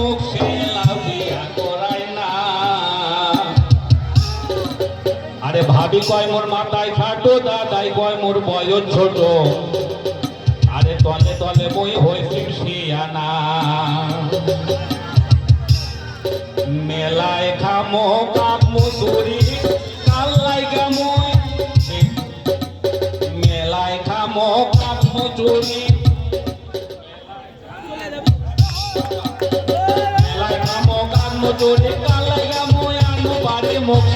মুখ লাভিয়া আরে ভাবি কয়, মোর মাথায় খাটো দাদাই কয়, মোর বয়স ছোট। আরে তলে তলে হয়েছে মেলায় খামো কাপ মুসুরি কাল্লাই মেলায় খামো কাপ মুসুরি কাপ কালাইয়া কাল্লাই বারে মুখ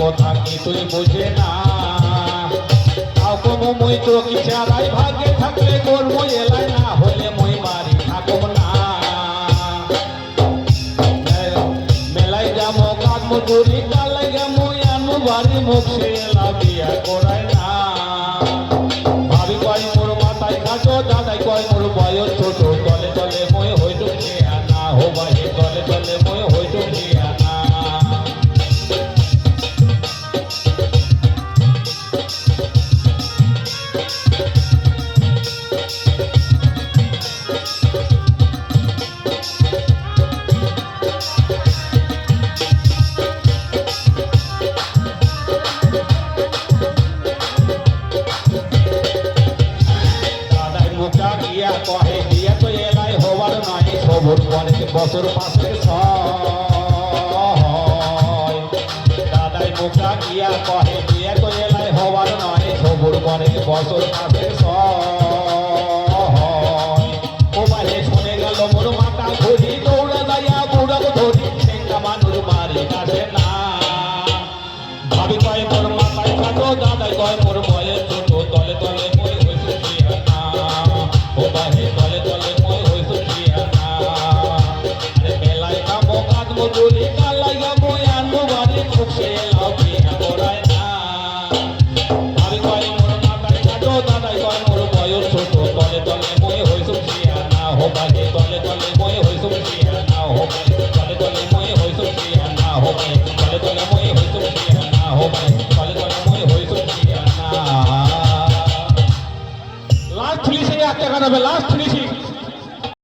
কথা কিছুই বুঝে না? তাও কোনো মই তো কি চারাই ভাগে থাকলে করব? এলাই না হলে মই বাড়ি থাকব না। মেলাই যাব, কাক মজুরি কালাই যাব আনু বাড়ি মুখ সে লাভিয়া করায় না। ভাবি কয় মোর মাথায় খাটো দাদাই কয় মোর সবুর অনেক বছর পাশে ছয় দাদাই মুখা গিয়া কহে অনেক বছর পাশে ছয় তলে মই হইছো না হো বাহে তলে তলে মই হইছো না হো বাহে তলে মই হইছো না হো বাহে তলে তলে মই হইছো না হো তলে তলে হইছো না গান হবে লাস্ট ফিনিশিং